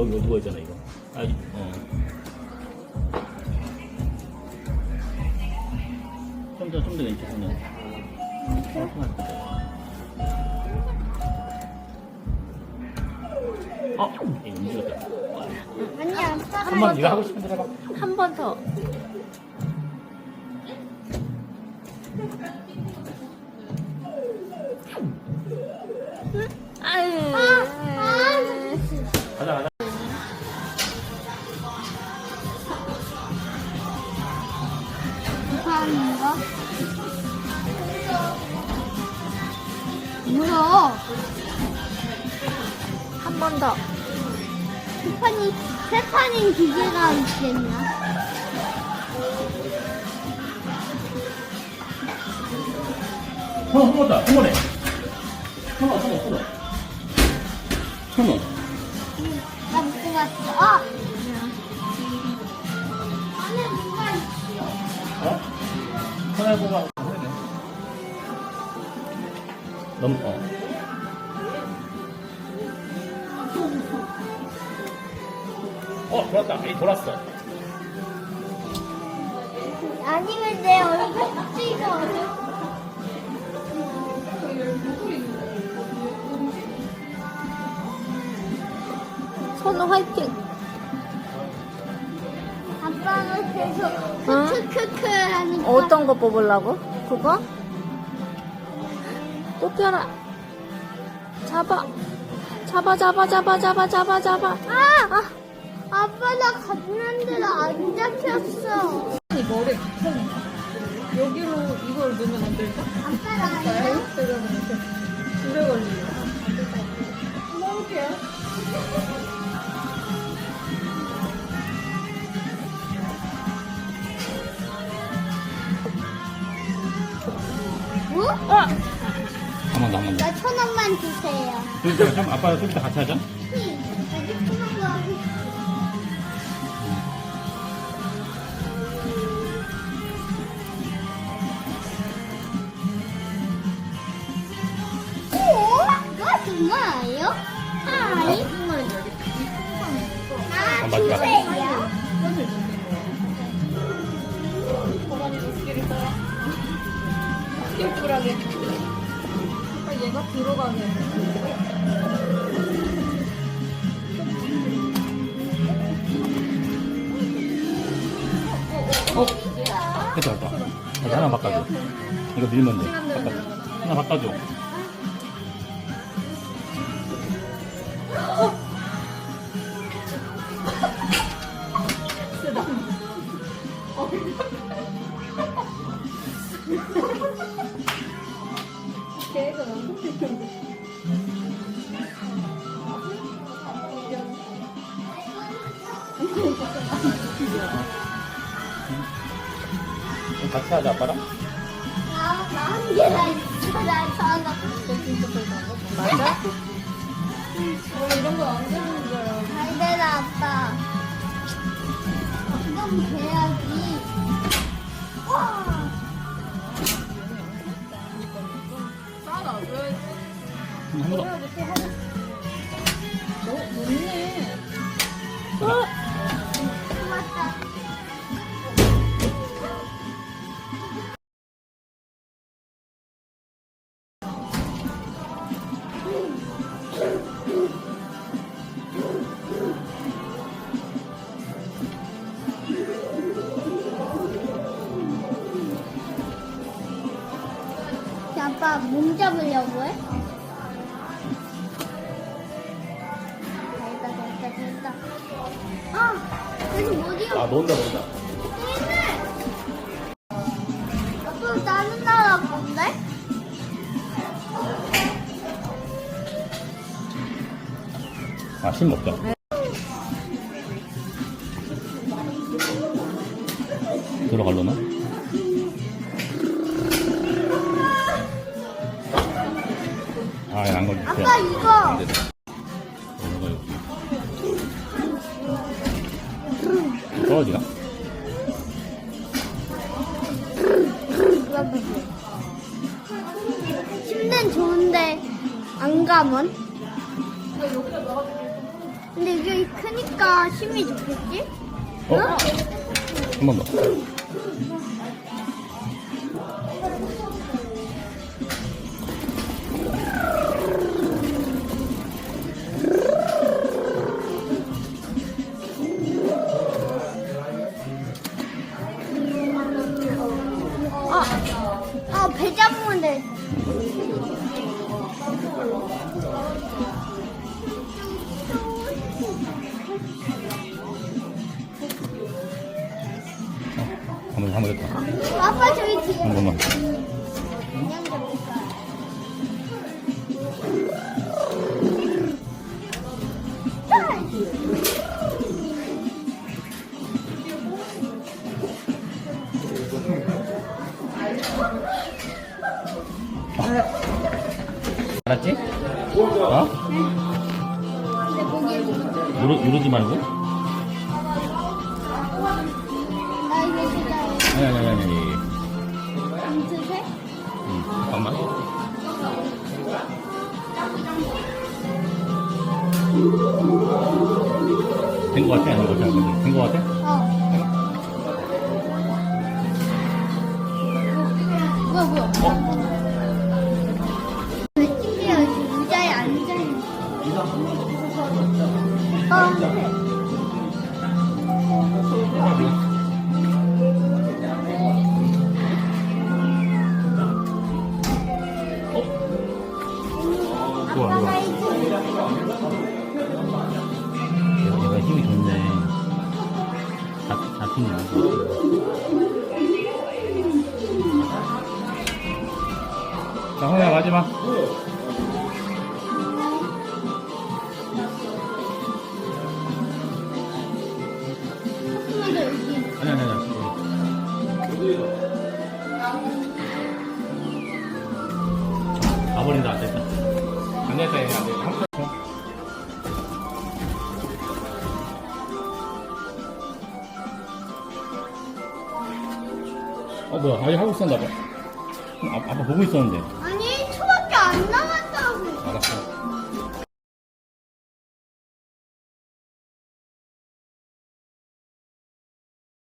여기 누워 있잖아 이거. 아, 이- 어. 좀 더, 좀더 왼쪽 보면. 어, 이거 움직였다. 아니 아빠가 한번 네가 하고 싶은 대로 해봐. 한 번 더. 아유. 감사합니다. 뭐야? 한번 더. 세판이 세판인 기계가 있겠나? 어, 한번 더, 한 번에. 천 원, 천 원, 천 원. 천 원. 나못 봤어. 아! 너무, 어. 어, 돌았다. 이 돌았어. 아니면 내 얼굴 찍어. 손 화이팅. 아빠는 계속 응? 크크크크 하니까. 어떤 거 뽑으려고? 그거? 뽑혀라. 잡아. 잡아, 잡아, 잡아, 잡아, 잡아, 잡아. 아! 아! 아빠 나 갔는데 나 안 잡혔어. 이 머리에 붙어있는 여기로 이걸 넣으면 안 될까? 아빠 나? 잡혔어. 제가 이렇게 오래 걸리요. 먹을게요. 어? 한 번 더, 한 번 더. 나 천 원만 주세요. 좀 아빠랑 좀 이따 같이 하자. 오? 이거 정말요? 아이. 아, 맞다. 들어가게. 어? 됐다, 됐다. 다시 하나 바꿔줘. 이거 밀면 돼. 바꿔줘. 하나 바꿔줘. 좀 같이 하자, 아빠랑. 나, 나한 개나 있어. 나천 원. 맞아? 원래 이런 거안 되는 줄 알아. 잘 되라, 아빠. 지금 돼야지. 와! 싸놔줘야지. 한번 더. 또 하고. 어, 아빠 몸 잡으려고 해? 됐다, 됐다, 됐다. 아, 여기 어디야? 아, 논다, 논다. 아, 심 먹자. 들어갈려나? 아, 안 걸려. 아빠 이거. 떨어지나? 침대는 좋은데 안 가면? 근데 이게 크니까 힘이 좋겠지? 어? 한번 더. 아, 배 잡으면 돼. 한번 됐다. 아빠 저기 뒤에 한 번만. 그냥 잡을 거야. 알았지? 어? 근데 거기 누르, 누르지 말고. 응, 잠깐만. 된 거 같아? 아닌 거 같아? 된거 같아? 어. 뭐야 뭐야? 왜 잡, 잡히네. 자, 홍야 마지막. 아니, 아니, 아니. 가버린다, 안 됐다. 안 됐다, 얘, 안 됐다. 어, 뭐야. 아직 하고 있었나 봐. 아, 아빠 보고 있었는데. 아니 초밖에 안 알았어.